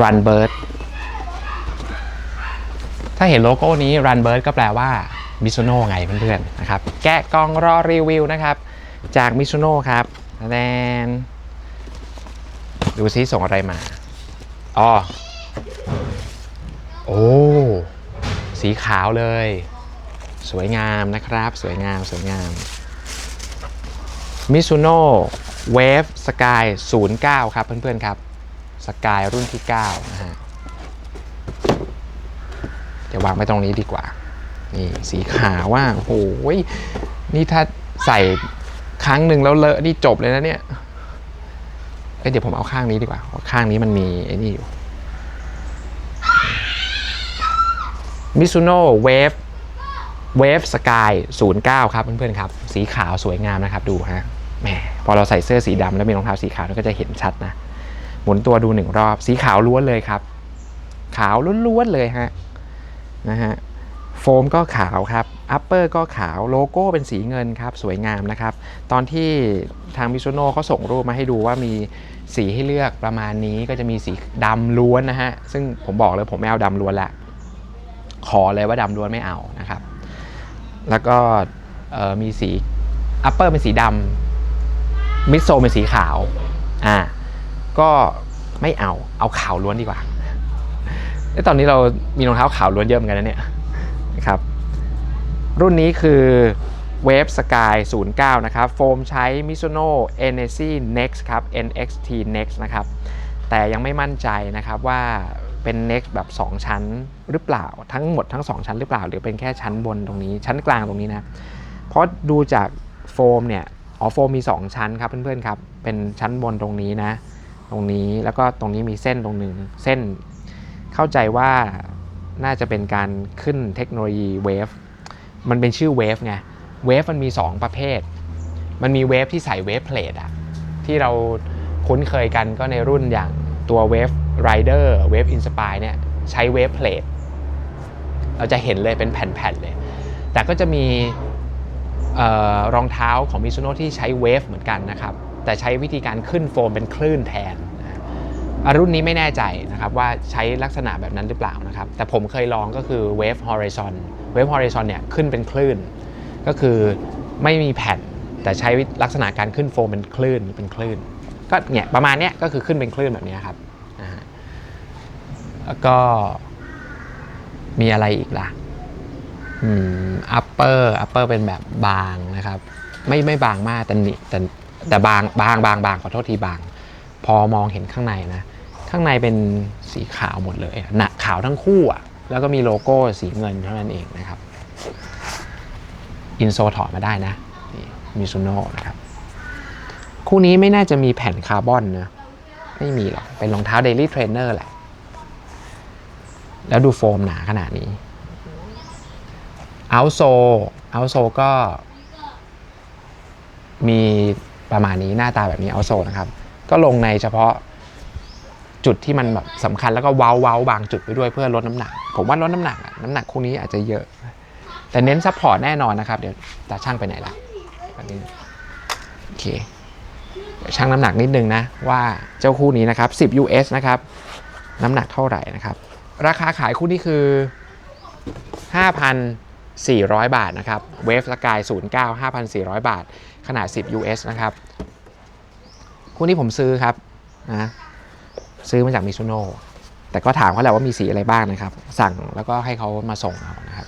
Run Bird ถ้าเห็นโลโก้นี้ Run Bird ก็แปลว่า Mizuno ไงเพื่อนๆนะครับ แกะกล่องรอรีวิวนะครับ จาก Mizuno ครับแนนดูซิส่งอะไรมา อ๋อ โอ้ สีขาวเลย สวยงามนะครับ สวยงาม สวยงาม Mizuno Wave Sky 09 ครับเพื่อนๆครับ สกายรุ่นที่9นะฮะจะวางไว้ตรงนี้ดีกว่า นี่สีขาวว่าโอ้โหยนี่ถ้าใส่ครั้งหนึ่งแล้วเลอะนี่จบเลยนะเนี่ยเเดี๋ยวผมเอาข้างนี้ดีกว่าข้างนี้มันมีไอ้นี่อยู่ Mizuno Wave Wave Sky 09 ครับเพื่อนๆครับ สีขาวสวยงามนะครับดูฮะแหมพอเราใส่เสื้อสีดำแล้วมีรองเท้าสีขาวก็จะเห็นชัดนะ หมุนตัวดูหนึ่งรอบ สีขาวล้วนเลยครับ ขาวล้วนๆเลยฮะนะฮะโฟมก็ขาวครับอัปเปอร์ก็ขาวโลโก้เป็นสีเงินครับ สวยงามนะครับ ตอนที่ทางมิซูโน่เขาส่งรูปมาให้ดูว่ามีสีให้เลือกประมาณนี้ก็จะมีสีดำล้วนนะฮะ ซึ่งผมบอกเลยผมไม่เอาดำล้วนละ ขอเลยว่าดำล้วนไม่เอานะครับ แล้วก็มีสีอัปเปอร์เป็นสีดำมิดโซเป็นสีขาวอ่า ก็ไม่เอาเอาขาวล้วนดีกว่าเอ้ยตอนนี้เรามีรองเท้าขาวล้วนเยอะเหมือนกันนะเนี่ยนะครับรุ่นนี้คือ Wave Sky 09 นะครับ โฟมใช้ Mizuno Energy Next ครับ NXT Next นะครับ แต่ยังไม่มั่นใจนะครับว่าเป็น Next แบบ 2 ชั้นหรือเปล่า ทั้งหมดทั้ง 2 ชั้นหรือเปล่า หรือเป็นแค่ชั้นบนตรงนี้ ชั้นกลางตรงนี้นะ เพราะดูจากโฟมเนี่ย อ๋อ โฟมมี 2 ชั้นครับเพื่อนๆครับ เป็นชั้นบนตรงนี้นะ ตรงนี้แล้วก็ตรงนี้มีเส้นตรงหนึ่งเส้น เข้าใจว่าน่าจะเป็นการขึ้นเทคโนโลยีเวฟมันเป็นชื่อเวฟไงเวฟมันมี 2 ประเภท มันมีเวฟที่ใส่เวฟเพลทอะที่เราคุ้นเคยกันก็ในรุ่นอย่างตัวเวฟไรเดอร์เวฟอินสปายเนี่ยใช้เวฟเพลทเราจะเห็นเลยเป็นแผ่นๆเลย แต่ก็จะมีรองเท้าของมิซูโน่ที่ใช้เวฟเหมือนกันนะครับ แต่ใช้วิธีการขึ้นโฟมเป็นคลื่นแทนอะรุ่นนี้ไม่แน่ใจนะครับว่าใช้ลักษณะแบบนั้นหรือเปล่านะครับ แต่ผมเคยลองก็คือ Wave Horizon Wave Horizon เนี่ยขึ้นเป็นคลื่น ก็คือไม่มีแผ่นแต่ใช้ลักษณะการขึ้นโฟมเป็นคลื่นเป็นคลื่น ก็เนี่ยประมาณเนี้ยก็คือขึ้นเป็นคลื่นแบบนี้ครับแล้วก็มีอะไรอีกล่ะอืม upper upper เป็นแบบบางนะครับ ไม่ไม่บางมากแต่นี่แต่ แต่บางบางบางบางขอโทษทีบาง พอมองเห็นข้างในนะ ข้างในเป็นสีขาวหมดเลยหนักขาวทั้งคู่อะแล้วก็มีโลโก้สีเงินเท่านั้นเองนะครับอินโซถอดมาได้นะมิซูโน่นะครับ คู่นี้ไม่น่าจะมีแผ่นคาร์บอนนะไม่มีหรอก เป็นรองเท้า Daily Trainer แหละ แล้วดูโฟมหนาขนาดนี้เอาโซเอาโซก็มี ประมาณนี้หน้าตาแบบนี้เอาโซนะครับ ก็ลงในเฉพาะจุดที่มันแบบสำคัญแล้วก็เว้าเว้าบางจุดไปด้วยเพื่อลดน้ำหนัก ผมว่าลดน้ำหนักน้ำหนักคู่นี้อาจจะเยอะ แต่เน้นซัพพอร์ตแน่นอนนะครับ เดี๋ยวตาช่างไปไหนละอันนี้โอเคช่างน้ำหนักนิดนึงนะว่าเจ้าคู่นี้นะครับ 10 US นะครับ น้ำหนักเท่าไหร่นะครับ ราคาขายคู่นี้คือ 5,000 400 บาทนะครับเวฟสกาย 09 5,400 บาท ขนาด 10 US นะครับคู่นี้ผมซื้อครับนะซื้อมาจากมิซูโน่แต่ก็ถามเขาแหละว่ามีสีอะไรบ้างนะครับ สั่งแล้วก็ให้เขามาส่งเอานะครับ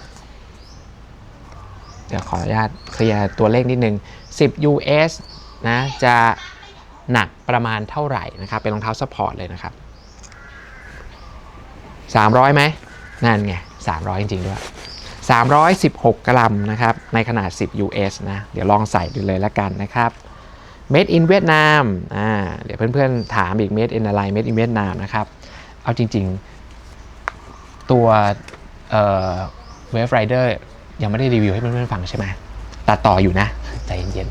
เดี๋ยวขออนุญาตเคลียร์ตัวเลขนิดนึง 10 US นะจะหนักประมาณเท่าไหร่นะครับ เป็นรองเท้าซัพพอร์ตเลยนะครับ 300ไหมนั่นไง 300 จริงๆด้วย 316 กรัมนะครับ ในขนาด 10 US นะ เดี๋ยวลองใส่ดูเลยละกันนะครับ Made in เวียดนามอ่า เดี๋ยวเพื่อนๆ ถามอีก Made in อะไร Made in เวียดนามนะครับ เอาจริงๆ ตัวเอ่อ Wave Rider ยังไม่ได้รีวิวให้เพื่อนๆ ฟังใช่ไหมตัดต่ออยู่นะ ใจเย็น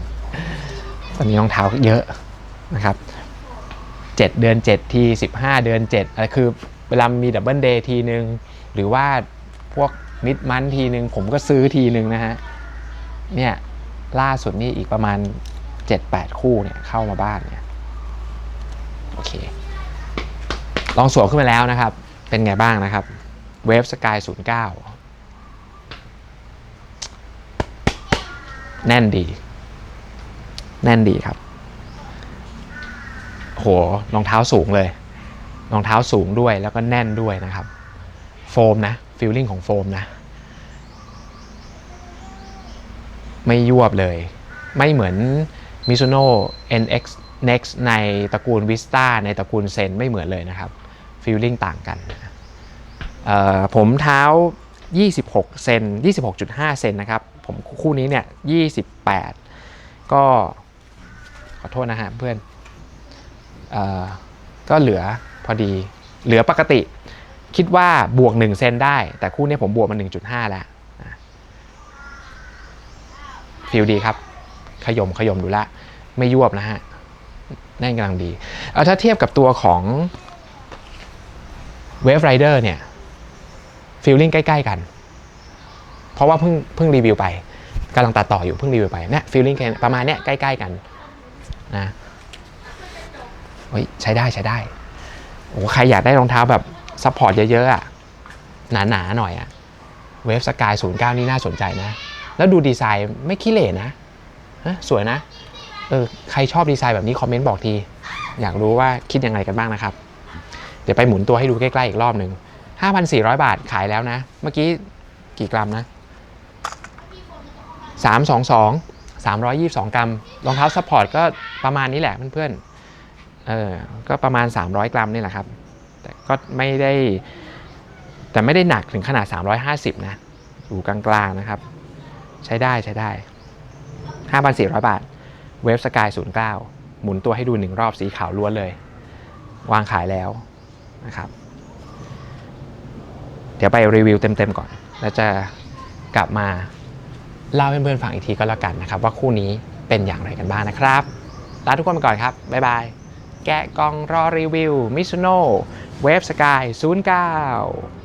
ๆ ตอนนี้รองเท้าเยอะนะครับ 7 เดือน 7 ที 15 เดือน 7อะไรคือเวลามีดับเบิลเดย์ทีนึง หรือว่าพวก มิดมันทีนึงผมก็ซื้อทีนึงนะฮะ เนี่ยล่าสุดนี่อีกประมาณ 7-8 คู่เนี่ยเข้ามาบ้านเนี่ยโอเค ลองสวมขึ้นมาแล้วนะครับ เป็นไงบ้างนะครับเวฟสกาย09 แน่นดี แน่นดีครับ โหรองเท้าสูงเลย รองเท้าสูงด้วยแล้วก็แน่นด้วยนะครับ โฟมนะ ฟีลลิ่งของโฟมนะ ไม่ยวบเลย ไม่เหมือน Mizuno NX Next ในตระกูล Vista ในตระกูลเซนไม่เหมือนเลยนะครับฟีลลิ่งต่างกัน ผมเท้า 26 เซน 26.5 เซนนะครับ ผมคู่นี้เนี่ย 28 ก็ขอโทษนะฮะเพื่อนอก็เหลือพอดี เหลือปกติ คิดว่าบวก 1 เซนได้ แต่คู่นี้ผมบวกมา 1.5 แล้วฟิลดีครับ ขยมขยมดูละ ไม่ยวบนะฮะแน่นกำลังดี เอาถ้าเทียบกับตัวของ Wave Rider เนี่ยฟีลลิ่งใกล้ ๆ กัน เพราะว่าเพิ่งเพิ่งรีวิวไปกำลังตัดต่ออยู่เพิ่งรีวิวไปเนี่ยฟีลลิ่งประมาณเนี้ยใกล้ ๆ กันนะเฮ้ยใช้ได้ใช้ได้โอ้ใครอยากได้รองเท้าแบบ ซัพพอร์ตเยอะๆอะหนาๆหน่อยอะเวฟสกาย09นี่น่าสนใจนะ แล้วดูดีไซน์ไม่ขี้เหร่นะฮะสวยนะเออใครชอบดีไซน์แบบนี้คอมเมนต์บอกที อยากรู้ว่าคิดยังไงกันบ้างนะครับ เดี๋ยวไปหมุนตัวให้ดูใกล้ๆอีกรอบหนึ่ง5,400 บาทขายแล้วนะ เมื่อกี้กี่กรัมนะ 322 322 กรัมรองเท้าซัพพอร์ตก็ประมาณนี้แหละเพื่อนๆเออก็ประมาณ 300 กรัมนี่แหละครับ ก็ไม่ได้ แต่ไม่ได้หนักถึงขนาด 350 นะอยู่กลางๆนะครับ ใช้ได้ใช้ได้ 5,400 บาท เวฟสกาย 09 หมุนตัวให้ดูหนึ่งรอบสีขาวล้วนเลย วางขายแล้วนะครับ เดี๋ยวไปรีวิวเต็มๆก่อน แล้วจะกลับมาเล่าให้เพื่อนๆฟังอีกทีก็แล้วกันนะครับ ว่าคู่นี้เป็นอย่างไรกันบ้างนะครับลาทุกคนไปก่อนครับ บ๊ายบาย แกะกล่องรอรีวิวมิซุโน Mizuno Wave Sky 09